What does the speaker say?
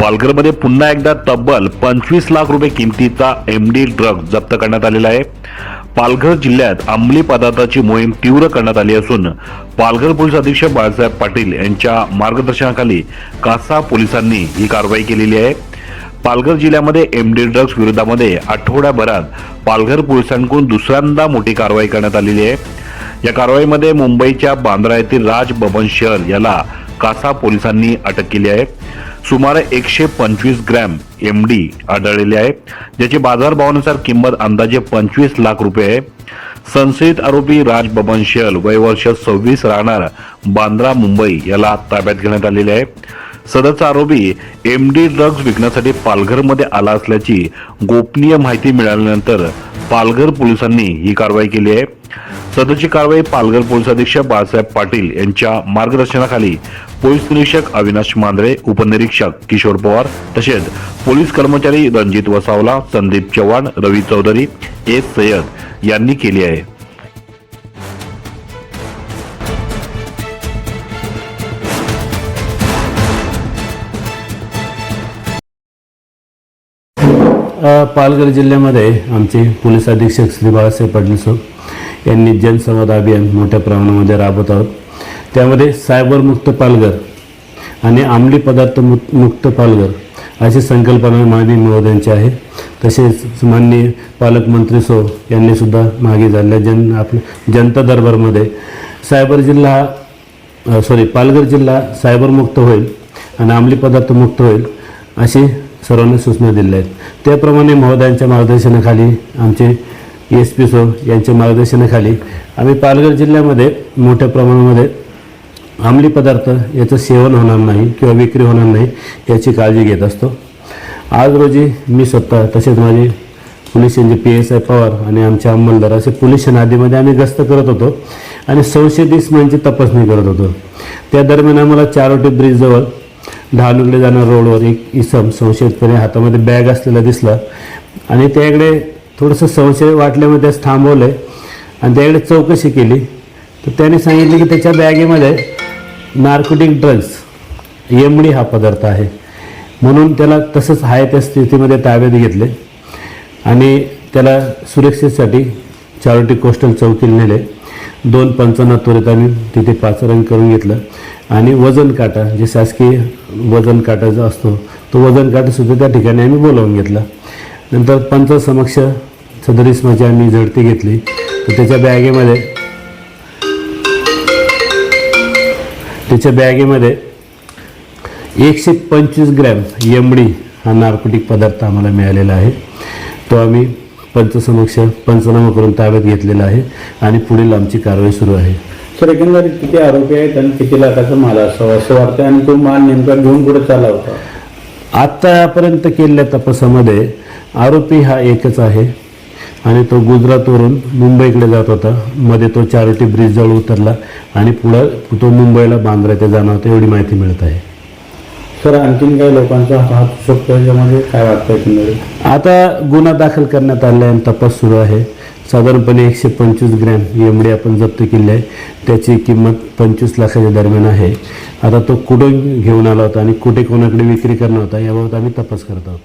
पालघरमध्ये पुन्हा एकदा तब्बल पंचवीस लाख रुपये किमतीचा एम डी ड्रग जप्त करण्यात आलेला आहे. पालघर जिल्ह्यात अंमली पदार्थाची मोहीम तीव्र करण्यात आली असून पालघर पोलीस अधीक्षक बाळासाहेब पाटील यांच्या मार्गदर्शनाखाली कासा पोलिसांनी ही कारवाई केलेली आहे. पालघर जिल्ह्यामध्ये एम डी ड्रग्ज विरोधामध्ये आठवड्याभरात पालघर पोलिसांकडून दुसऱ्यांदा मोठी कारवाई करण्यात आलेली आहे. या कारवाईमध्ये मुंबईच्या बांद्रा येथील राज बबन शहर याला कासा पोलिसांनी अटक केली आहे. सुमारे एकशे पंचवीस ग्रॅम एम डी आढळलेले आहे. ज्याची बाजारभावानुसार किंमत अंदाजे पंचवीस लाख रुपये आहे. संशयित आरोपी राज बबन शेल वय वर्ष सव्वीस राहणार बांद्रा मुंबई याला ताब्यात घेण्यात आलेले आहे. सदरचा आरोपी एम डी ड्रग्ज विकण्यासाठी पालघरमध्ये आला असल्याची गोपनीय माहिती मिळाल्यानंतर पालघर पोलिसांनी ही कारवाई केली आहे. सदरची कारवाई पालघर पोलीस अधीक्षक बाळासाहेब पाटील यांच्या मार्गदर्शनाखाली पोलीस निरीक्षक अविनाश मांद्रे उपनिरीक्षक किशोर पवार तसेच पोलीस कर्मचारी रणजित वसावला संदीप चव्हाण रवी चौधरी एस सय्यद यांनी केली आहे. पालघर जिल्ह्यामध्ये आमचे पोलीस अधीक्षक श्री बाळासाहेब पाटील सर यांनी जनसंवाद अभियान मोठ्या प्रमाणामध्ये राबवत आहोत. त्यामध्ये सायबर मुक्त पालघर आणि अंमली पदार्थ मुक्त पालघर अशी संकल्पना माननीय महोदयांची आहे. तसेच माननीय पालकमंत्री सो यांनी सुद्धा मागे झालेल्या जन आपल्या जनता दरबारमध्ये सायबर जिल्हा सॉरी पालघर जिल्हा सायबरमुक्त होईल आणि अंमली पदार्थ मुक्त होईल अशी सर्वांना सूचना दिल्या आहेत. त्याप्रमाणे महोदयांच्या मार्गदर्शनाखाली आमचे एस पी सो यांच्या मार्गदर्शनाखाली आम्ही पालघर जिल्ह्यामध्ये मोठ्या प्रमाणामध्ये अंमली पदार्थ याचं सेवन होणार नाही किंवा विक्री होणार नाही याची काळजी घेत असतो. आज रोजी मी स्वतः तसेच माझे पोलीस यांचे पी एस आय पवार आणि आमच्या अंमलदार असे पोलीस नादीमध्ये आम्ही गस्त करत होतो आणि संशयित इस्मांची तपासणी करत होतो. त्या दरम्यान आम्हाला चारोटी ब्रिजजवळ ढालुगले जाणार रोडवर एक इसम संशयितपणे हातामध्ये बॅग असलेला दिसला आणि त्याकडे थोडंसं संशय वाटल्यामुळे त्यास थांबवलं आणि त्याकडे चौकशी केली. तर त्याने सांगितले की त्याच्या बॅगेमध्ये नार्कोटिक ड्रग्स एमडी हा पदार्थ आहे. म्हणून त्याला तसंच आहे त्या स्थितीमध्ये ताब्यात घेतले. आणि त्याला सुरक्षेसाठी चारोटी कोस्टल चौकीला नेले. दोन पंचांना त्वरित आम्ही तिथे पाचारण करून घेतलं. आणि वजन काटा जे शासकीय वजन काटा जो असतो तो वजन काटासुद्धा त्या ठिकाणी आम्ही बोलावून घेतला. नंतर पंचासमक्ष सदर इस्माची आम्ही झडती घेतली. तर त्याच्या बॅगेमध्ये त्याच्या बॅगेमध्ये एकशे पंचवीस ग्रॅम एमडी हा नार्कोटिक पदार्थ आम्हाला मिळालेला आहे. तो आम्ही पंचसमक्ष पंचनामा करून ताब्यात घेतलेला आहे आणि पुढील आमची कारवाई सुरू आहे. सर एकंदरीत किती आरोपी आहेत आणि किती लाखाचा माल असावा असं वाटतं आणि तो माल नेमका घेऊन पुढे चालला होता? आत्तापर्यंत केलेल्या तपासामध्ये आरोपी हा एकच आहे. आणि तो गुजरातवरून मुंबईकडे जात होता. मध्ये तो चारोटी ब्रिजजवळ उतरला आणि पुढं तो मुंबईला बांद्रा ते जाणार होता एवढी माहिती मिळत आहे. सर आणखीन काही लोकांचा हात शकतो याच्यामध्ये काय वाटतं एकंदरीत? आता गुन्हा दाखल करण्यात आला आहे आणि तपास सुरू आहे. साधारणपणे एकशे पंचवीस ग्रॅम एमडी आपण जप्त केली आहे. त्याची किंमत पंचवीस लाखाच्या दरम्यान आहे. आता तो कुठून घेऊन आला होता आणि कुठे कोणाकडे विक्री करणार होता याबाबत आम्ही तपास करत आहोत.